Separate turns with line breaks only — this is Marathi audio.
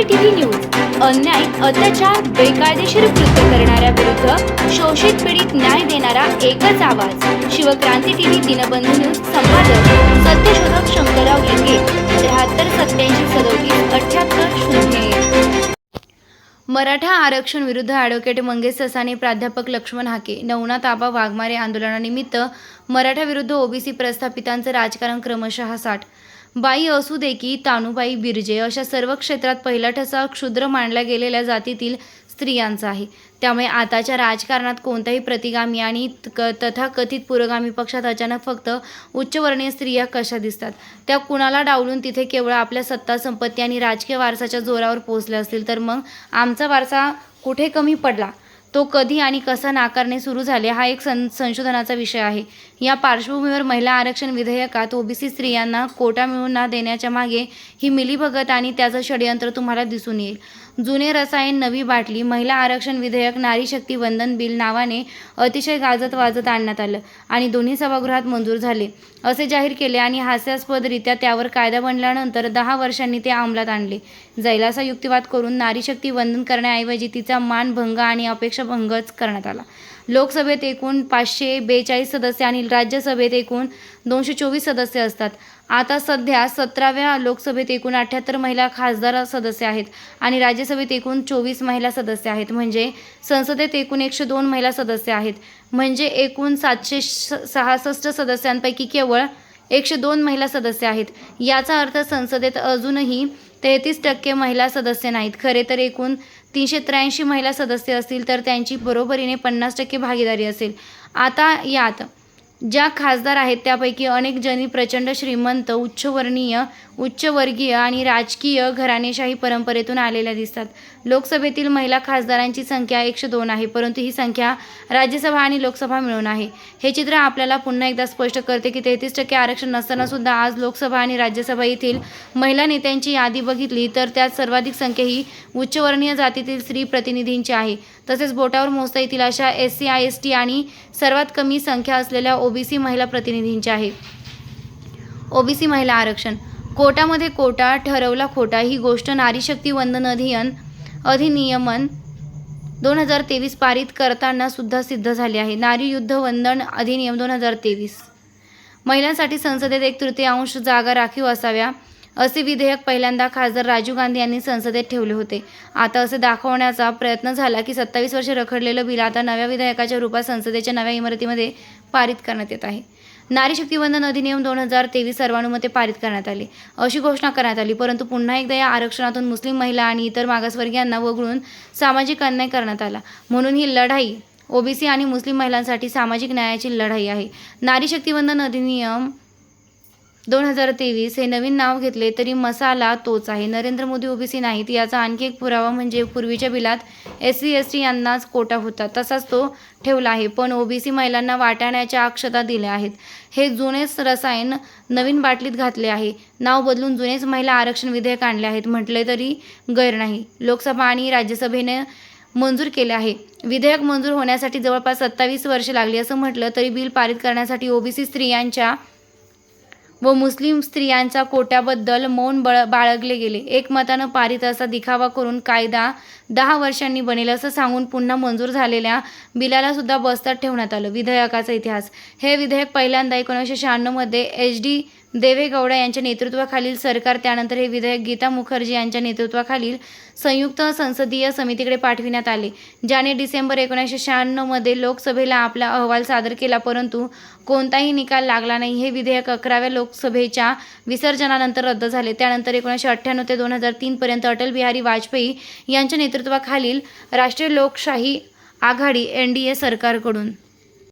OBC TV news. अन्याय अत्याचार बेकायदेशीर कृत्य करणाऱ्या विरुद्ध शोषित पीडित न्याय देणारा एकच आवाज. शिवक्रांती टीव्ही दिनबंधू न्यूज संपादक सत्यशोधक शंकरराव लिंगे त्र्याहत्तर सत्याऐंशी सदोतीस अठ्याहत्तर शून्य मराठा आरक्षण विरुद्ध ॲडव्होकेट मंगेश ससाने प्राध्यापक लक्ष्मण हाके नवना ताबा वाघमारे आंदोलनानिमित्त मराठा विरुद्ध ओबीसी प्रस्थापितांचं राजकारण क्रमशः साठ. बाई असू दे की तानुबाई बिरजे अशा सर्व क्षेत्रात पहिला ठसा क्षुद्र मानल्या गेलेल्या जातीतील स्त्रियांचा आहे. त्यामुळे आताच्या राजकारणात कोणताही प्रतिगामी आणि क- तथाकथित पुरोगामी पक्षात अचानक फक्त उच्चवर्णीय स्त्रिया कशा दिसतात? त्या कुणाला डावलून तिथे केवळ आपल्या सत्ता संपत्ती आणि राजकीय वारसाच्या जोरावर पोहोचल्या असतील? तर मग आमचा वारसा कुठे कमी पडला? तो कधी आणि कसा नाकारणे सुरू झाले हा एक सं संशोधनाचा विषय आहे. या पार्श्वभूमीवर महिला आरक्षण विधेयकात ओबीसी स्त्रियांना कोटा मिळून न देण्याच्या मागे ही मिलीभगत आणि त्याचं षडयंत्र तुम्हाला दिसून येईल. जुने रसायन नवी बाटली महिला आरक्षण विधेयक नारी शक्ती वंदन बिल नावाने अतिशय गाजत वाजत आणण्यात आलं आणि दोन्ही सभागृहात मंजूर झाले. असे जाहीर केले आणि हास्यास्पदरित्या त्यावर कायदा बनल्यानंतर दहा वर्षांनी ते अंमलात आणले. जाईल असा युक्तिवाद करून नारी शक्ती वंदन करण्याऐवजी तिचा मानभंग आणि अपेक्षाभंगच करण्यात आला. लोकसभेत एकूण पाचशे बेचाळीस सदस्य आणि राज्यसभेत एकूण दोनशे चोवीस सदस्य असतात. आता सध्या सतराव्या लोकसभेत एकूण अठ्याहत्तर महिला खासदार सदस्य आहेत आणि राज्यसभेत एकूण चोवीस महिला सदस्य आहेत. म्हणजे संसदेत एकूण एकशे दोन महिला सदस्य आहेत. म्हणजे एकूण सातशे सहासष्ट सदस्यांपैकी केवळ एकशे दोन महिला सदस्य आहेत. याचा अर्थ संसदेत अजूनही तेहतीस टक्के महिला सदस्य नाहीत. खरे तर एकूण तीनशे त्र्याऐंशी महिला सदस्य असतील तर त्यांची बरोबरीने पन्नास टक्के भागीदारी असेल. आता यात ज्या खासदार आहेत त्यापैकी अनेक जणी प्रचंड श्रीमंत उच्चवर्णीय उच्चवर्गीय आणि राजकीय घराणेशाही परंपरेतून आलेल्या दिसतात. लोकसभेतील महिला खासदारांची संख्या एकशे दोन आहे परंतु ही संख्या राज्यसभा आणि लोकसभा मिळून आहे. हे चित्र आपल्याला पुन्हा एकदा स्पष्ट करते की तेहतीस टक्के आरक्षण नसताना सुद्धा आज लोकसभा आणि राज्यसभा येथील महिला नेत्यांची यादी बघितली तर त्यात सर्वाधिक संख्या ही उच्चवर्णीय जातीतील स्त्री प्रतिनिधींची आहे. तसेच बोटावर मोजता येतील अशा एस सी आय एस टी आणि सर्वात कमी संख्या असलेल्या ओ ओबीसी महिला प्रतिनिधींची आहे. ओबीसी महिला आरक्षण. कोटामध्ये कोटा ठरवला खोटा. ही गोष्ट नारी शक्ती वंदन अधियन अधिनियमन दोन हजार तेवीस पारित करताना सुद्धा सिद्ध झाले आहे. नारी युद्ध वंदन अधिनियम दोन हजार तेवीस. महिलांसाठी संसदेत एक तृतीयांश जागा राखीव असाव्या. असे विधेयक पहिल्यांदा खासदार राजीव गांधी यांनी संसदेत ठेवले होते. आता असे दाखवण्याचा प्रयत्न झाला की सत्तावीस वर्षे रखडलेलं बिल आता नव्या विधेयकाच्या रूपात संसदेच्या नव्या इमारतीमध्ये पारित करण्यात येत आहे. नारी शक्तिबंधन अधिनियम दोन हजार तेवीस सर्वानुमते पारित करण्यात आले. अशी घोषणा करण्यात आली परंतु पुन्हा एकदा या आरक्षणातून मुस्लिम महिला आणि इतर मागासवर्गीयांना वगळून सामाजिक अन्याय करण्यात आला. म्हणून ही लढाई ओबीसी आणि मुस्लिम महिलांसाठी सामाजिक न्यायाची लढाई आहे. नारी शक्तिबंधन अधिनियम दोन हजार तेवीस हे नवीन नाव घेतले तरी मसाला तोच आहे. नरेंद्र मोदी ओबीसी नाहीत याचा आणखी एक पुरावा म्हणजे पूर्वीच्या बिलात एस सी एस टी यांनाच कोटा होता. तसाच तो ठेवला आहे. पण ओबीसी महिलांना वाटाण्याच्या अक्षता दिल्या आहेत. हे जुनेच रसायन नवीन बाटलीत घातले आहे. नाव बदलून जुनेच महिला आरक्षण विधेयक आणले आहेत. म्हटले तरी गैर नाही. लोकसभा आणि राज्यसभेने मंजूर केले आहे. विधेयक मंजूर होण्यासाठी जवळपास सत्तावीस वर्षे लागली. असं म्हटलं तरी बिल पारित करण्यासाठी ओबीसी स्त्रियांच्या व मुस्लिम स्त्रियांच्या कोट्याबद्दल मौन बळ बाळगले गेले. एकमतानं पारित असा दिखावा करून कायदा दहा वर्षांनी बनेल असं सांगून पुन्हा मंजूर झालेल्या बिलाला सुद्धा बस्तात ठेवण्यात आलं. विधेयकाचा इतिहास. हे विधेयक पहिल्यांदा एकोणीसशे शहाण्णवमध्ये एच डी देवेगौडा यांच्या नेतृत्वाखालील सरकार त्यानंतर हे विधेयक गीता मुखर्जी यांच्या नेतृत्वाखालील संयुक्त संसदीय समितीकडे पाठविण्यात आले ज्याने डिसेंबर एकोणीसशे शहाण्णवमध्ये लोकसभेला आपला अहवाल सादर केला परंतु कोणताही निकाल लागला नाही. हे विधेयक अकराव्या लोकसभेच्या विसर्जनानंतर रद्द झाले. त्यानंतर एकोणीसशे अठ्ठ्याण्णव ते दोन हजार तीनपर्यंत अटल बिहारी वाजपेयी यांच्या नेतृत्वाखालील राष्ट्रीय लोकशाही आघाडी एन डी ए सरकारकडून